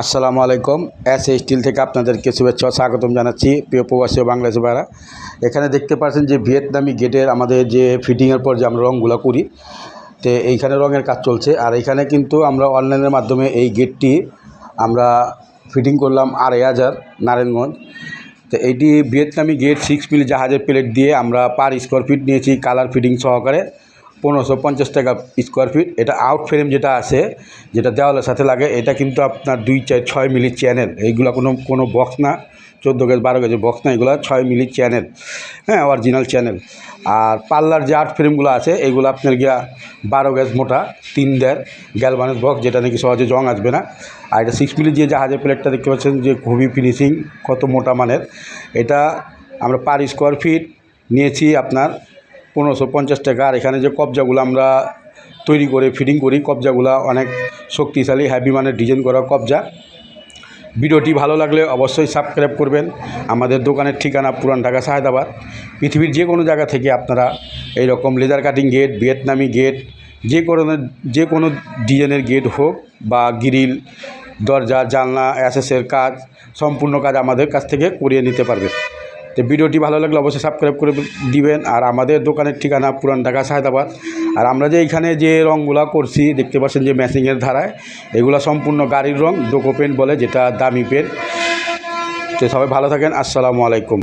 আসসালামু আলাইকুম। S A still থেকে আপনাদেরকে শুভেচ্ছা স্বাগতম জানাচ্ছি প্রিয় প্রবাসী বাংলাদেশি ভাইরা। এখানে দেখতে পাচ্ছেন যে ভিয়েতনামি গেটের আমাদের যে ফিটিংয়ের পর যে আমরা রঙগুলো করি, তো এইখানে রঙের কাজ চলছে। আর এইখানে কিন্তু আমরা অনলাইনের মাধ্যমে এই গেটটি আমরা ফিটিং করলাম আড়াই হাজার নারায়ণগঞ্জ। তো এইটি ভিয়েতনামি গেট সিক্স মিলি জাহাজের প্লেট দিয়ে আমরা পার স্কোয়ার ফিট নিয়েছি কালার ফিটিং সহকারে। পনেরোশো পঞ্চাশ টাকা স্কোয়ার ফিট এটা আউট ফ্রেম যেটা আছে, যেটা দেওয়ালের সাথে লাগে, এটা কিন্তু আপনার দুই চার, ছয় মিলি চ্যানেল এইগুলো কোনো কোনো বক্স না। চোদ্দ গেজ, বারো গেজের বক্স না, এগুলো ছয় মিলি চ্যানেল হ্যাঁ অরিজিনাল চ্যানেল আর পাল্লার যে আর্ট ফ্রেমগুলো আছে, এগুলো আপনার গিয়া বারো গেজ মোটা, তিন দেড় গ্যালভানের বক্স যেটা নাকি সহজে জং আসবে না। আর এটা সিক্স মিলি যে জাহাজের প্লেটটা দেখতে পাচ্ছেন, যে খুবই ফিনিশিং কত মোটা মানের। এটা আমরা পার স্কোয়ার ফিট নিয়েছি আপনার পনেরোশো পঞ্চাশ টাকা। আর এখানে যে কবজাগুলো আমরা তৈরি করে ফিটিং করি, কবজাগুলো অনেক শক্তিশালী হ্যাভি মানের ডিজাইন করা কবজা। ভিডিওটি ভালো লাগলে অবশ্যই সাবস্ক্রাইব করবেন। আমাদের দোকানের ঠিকানা পুরান ঢাকা সাহেদাবাদ পৃথিবীর যে কোনো জায়গা থেকে আপনারা এই রকম লেজার কাটিং গেট ভিয়েতনামি গেট যে কোনো যে কোনো ডিজাইনের গেট হোক বা গ্রিল দরজা, জানলা অ্যাসেসের কাজ, সম্পূর্ণ কাজ আমাদের কাছ থেকে করিয়ে নিতে পারবেন। তো ভিডিওটি ভালো লাগলে অবশ্যই সাবস্ক্রাইব করে দিবেন। আর আমাদের দোকানের ঠিকানা পুরান ঢাকা সাহেদাবাদ আর আমরা যে এখানে যে রঙগুলা করছি, দেখতে পাচ্ছেন যে ম্যাচিংয়ের ধারায়, এগুলো সম্পূর্ণ গাড়ির রং ডোকো পেন্ট বলে, যেটা দামি পেন্ট তো সবাই ভালো থাকেন। আসসালামু আলাইকুম।